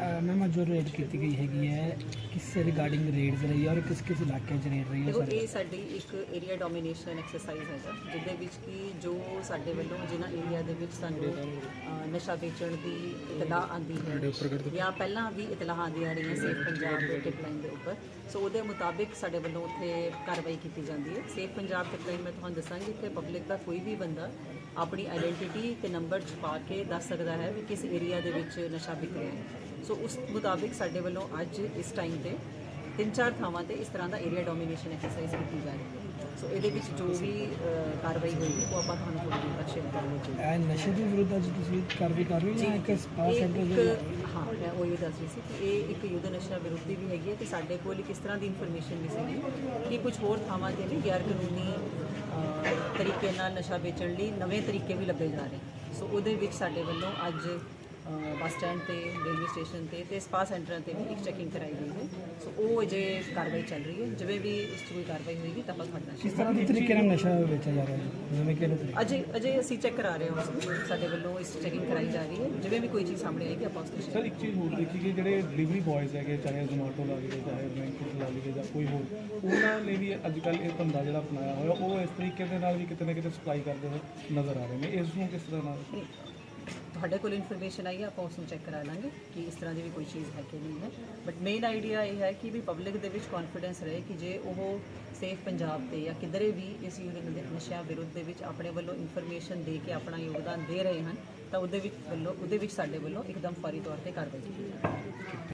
Ma'am ਜੋ raid ਕੀਤੀ ਗਈ ਹੈਗੀ ਹੈ ਕਿਸ ਰਿਗਾਰਡਿੰਗ ਰੇਡਸ ਰਹੀ ਹੈ ਔਰ ਕਿਸ ਕਿਸ ਇਲਾਕੇ 'ਚ ਰੇਡ ਰਹੀ ਹੈ ਦੇਖੋ ਸਰ? ਇਹ ਸਾਡੀ ਇੱਕ ਏਰੀਆ ਡੋਮੀਨੇਸ਼ਨ ਐਕਸਰਸਾਈਜ਼ ਹੈਗਾ ਜਿਹਦੇ ਵਿੱਚ ਕਿ ਜੋ ਸਾਡੇ ਵੱਲੋਂ ਜਿਨ੍ਹਾਂ ਏਰੀਆ ਦੇ ਵਿੱਚ ਸਾਨੂੰ ਨਸ਼ਾ ਵੇਚਣ ਦੀ ਇਤਲਾਹ ਆਂਦੀ ਹੈ ਜਾਂ ਪਹਿਲਾਂ ਵੀ ਇਤਲਾਹਾਂ ਆਉਂਦੀਆਂ ਰਹੀਆਂ ਸੇਫ ਪੰਜਾਬ ਦੇ ਟਿਪਲਾਈਨ ਦੇ ਉੱਪਰ। ਸੋ ਉਹਦੇ ਮੁਤਾਬਿਕ ਸਾਡੇ ਵੱਲੋਂ ਉੱਥੇ ਕਾਰਵਾਈ ਕੀਤੀ ਜਾਂਦੀ ਹੈ। ਸੇਫ ਪੰਜਾਬ ਟਿਪਲਾਈਨ ਮੈਂ ਤੁਹਾਨੂੰ ਦੱਸਾਂਗੀ ਕਿ ਪਬਲਿਕ ਦਾ ਕੋਈ ਵੀ ਬੰਦਾ ਆਪਣੀ ਆਇਡੈਂਟੀਟੀ ਤੇ ਨੰਬਰ ਛਪਾ ਕੇ ਦੱਸ ਸਕਦਾ ਹੈ ਵੀ ਕਿਸ ਏਰੀਆ ਦੇ ਵਿੱਚ ਨਸ਼ਾ ਵਿਕ ਰਿਹਾ ਹੈ। ਸੋ ਉਸ ਮੁਤਾਬਿਕ ਸਾਡੇ ਵੱਲੋਂ ਅੱਜ ਇਸ ਟਾਈਮ ਤੇ ਤਿੰਨ ਚਾਰ ਥਾਵਾਂ ਤੇ ਇਸ ਤਰ੍ਹਾਂ ਦਾ ਏਰੀਆ ਡੋਮੀਨੇਸ਼ਨ ਐਕਸਰਸਾਈਜ਼ ਕੀਤੀ ਜਾ ਰਹੀ ਹੈ ਸੋ ਇਹਦੇ ਵਿੱਚ ਜੋ ਵੀ ਕਾਰਵਾਈ ਹੋਈ ਉਹ ਆਪਾਂ ਤੁਹਾਨੂੰ ਥੋੜੀ ਦੇਰ ਤੱਕ ਸ਼ੇਅਰ ਕਰਾਂਗੇ ਇਹ ਨਸ਼ੇ ਦੇ ਵਿਰੁੱਧ ਅੱਜ ਤੁਸੀਂ ਕਾਰਵਾਈ ਕਰ ਰਹੇ ਹੋ ਇੱਕ ਸਪਾ ਸੈਂਟਰ ਦੇ ਹਾਂ ਮੈਂ ਉਹ ਇਹ ਦੱਸ ਰਹੀ ਸੀ ਕਿ ਇਹ ਇੱਕ ਯੁੱਧ ਨਸ਼ਾ ਵਿਰੋਧੀ ਵੀ ਹੈਗੀ ਹੈ ਤੇ ਸਾਡੇ ਕੋਲ ਇੱਕ ਇਸ ਤਰ੍ਹਾਂ ਦੀ ਇਨਫੋਰਮੇਸ਼ਨ ਵੀ ਸੀਗੀ ਕਿ ਕੁਝ ਹੋਰ ਥਾਵਾਂ ਤੇ ਵੀ ਗੈਰ ਕਾਨੂੰਨੀ ਤਰੀਕੇ ਨਾਲ ਨਸ਼ਾ ਵੇਚਣ ਲਈ ਨਵੇਂ ਤਰੀਕੇ ਵੀ ਲੱਭੇ ਜਾ ਰਹੇ ਸੋ ਉਹਦੇ ਵਿੱਚ ਸਾਡੇ ਵੱਲੋਂ ਅੱਜ ਬੱਸ ਸਟੈਂਡ ਤੇ ਰੇਲਵੇ ਸਟੇਸ਼ਨ ਤੇ ਤੇ ਸਪਾ ਸੈਂਟਰਾਂ ਤੇ ਵੀ ਇੱਕ ਚੈਕਿੰਗ ਕਰਾਈ ਗਈ ਹੈ। ਸੋ ਉਹ ਅਜੇ ਕਾਰਵਾਈ ਚੱਲ ਰਹੀ ਹੈ। ਜਿਵੇਂ ਵੀ ਇਸ 'ਚ ਕੋਈ ਕਾਰਵਾਈ ਹੋਏਗੀ ਤਾਂ ਆਪਾਂ ਤੁਹਾਡੇ ਕਿਸ ਤਰ੍ਹਾਂ ਦੇ ਤਰੀਕੇ ਨਾਲ ਨਸ਼ਾ ਵੇਚਿਆ ਜਾ ਰਿਹਾ ਹੈ? ਜਿਵੇਂ ਕਿ ਅਜੇ ਅਜੇ ਅਸੀਂ ਚੈੱਕ ਕਰਾ ਰਹੇ ਹਾਂ ਉਸ ਨੂੰ। ਸਾਡੇ ਵੱਲੋਂ ਇਸ ਚੈਕਿੰਗ ਕਰਾਈ ਜਾ ਰਹੀ ਹੈ। ਜਿਵੇਂ ਵੀ ਕੋਈ ਚੀਜ਼ ਸਾਹਮਣੇ ਆਏਗੀ ਆਪਾਂ ਉਸ share ਸਰ ਇੱਕ ਚੀਜ਼ ਹੋਰ ਦੇਖੀ ਕਿ ਜਿਹੜੇ ਡਿਲੀਵਰੀ ਬॉयਜ਼ ਹੈਗੇ ਚਾਹੇ ਜ਼ੋਮੈਟੋ ਲਾ ਲਈਏ ਚਾਹੇ ਬਲਿੰਕਿਟ ਲਾ ਲਈਏ ਜਾਂ ਕੋਈ ਹੋਰ ਉਹਨਾਂ ਨੇ ਵੀ ਅੱਜ ਕੱਲ ਇਹ ਧੰਦਾ ਜਿਹੜਾ ਅਪਣਾਇਆ ਹੋਇਆ ਉਹ ਇਸ ਤਰੀਕੇ ਦੇ ਨਾਲ ਵੀ ਕਿਤੇ ਨਾ ਕਿਤੇ ਸਪਲਾਈ ਕਰਦੇ ਹੋਏ ਨਜ਼ਰ ਆ ਰਹੇ ਨੇ। ਇਸ ਨੂੰ ਕਿਸ ਤਰ੍ਹਾਂ ਨਾਲ? ਤੁਹਾਡੇ ਕੋਲ ਇਨਫੋਰਮੇਸ਼ਨ ਆਈ ਹੈ, ਆਪਾਂ ਉਸ ਨੂੰ ਚੈੱਕ ਕਰਾ ਲਾਂਗੇ ਕਿ ਇਸ ਤਰ੍ਹਾਂ ਦੀ ਵੀ ਕੋਈ ਚੀਜ਼ ਹੈ ਕਿ ਨਹੀਂ ਹੈ। ਬਟ ਮੇਨ ਆਈਡੀਆ ਇਹ ਹੈ ਕਿ ਵੀ ਪਬਲਿਕ ਦੇ ਵਿੱਚ ਕੌਨਫੀਡੈਂਸ ਰਹੇ ਕਿ ਜੇ ਉਹ ਸੇਫ ਪੰਜਾਬ ਤੇ ਜਾਂ ਕਿਧਰੇ ਵੀ ਇਸ ਯੁੱਧ ਦੇ ਨਸ਼ਿਆਂ ਵਿਰੁੱਧ ਦੇ ਵਿੱਚ ਆਪਣੇ ਵੱਲੋਂ ਇਨਫੋਰਮੇਸ਼ਨ ਦੇ ਕੇ ਆਪਣਾ ਯੋਗਦਾਨ ਦੇ ਰਹੇ ਹਨ, ਤਾਂ ਉਹਦੇ ਵਿੱਚ ਵੱਲੋਂ ਉਹਦੇ ਵਿੱਚ ਸਾਡੇ ਵੱਲੋਂ ਇੱਕਦਮ ਫੌਰੀ ਤੌਰ ਤੇ ਕਾਰਵਾਈ ਕੀਤੀ ਜਾਵੇ।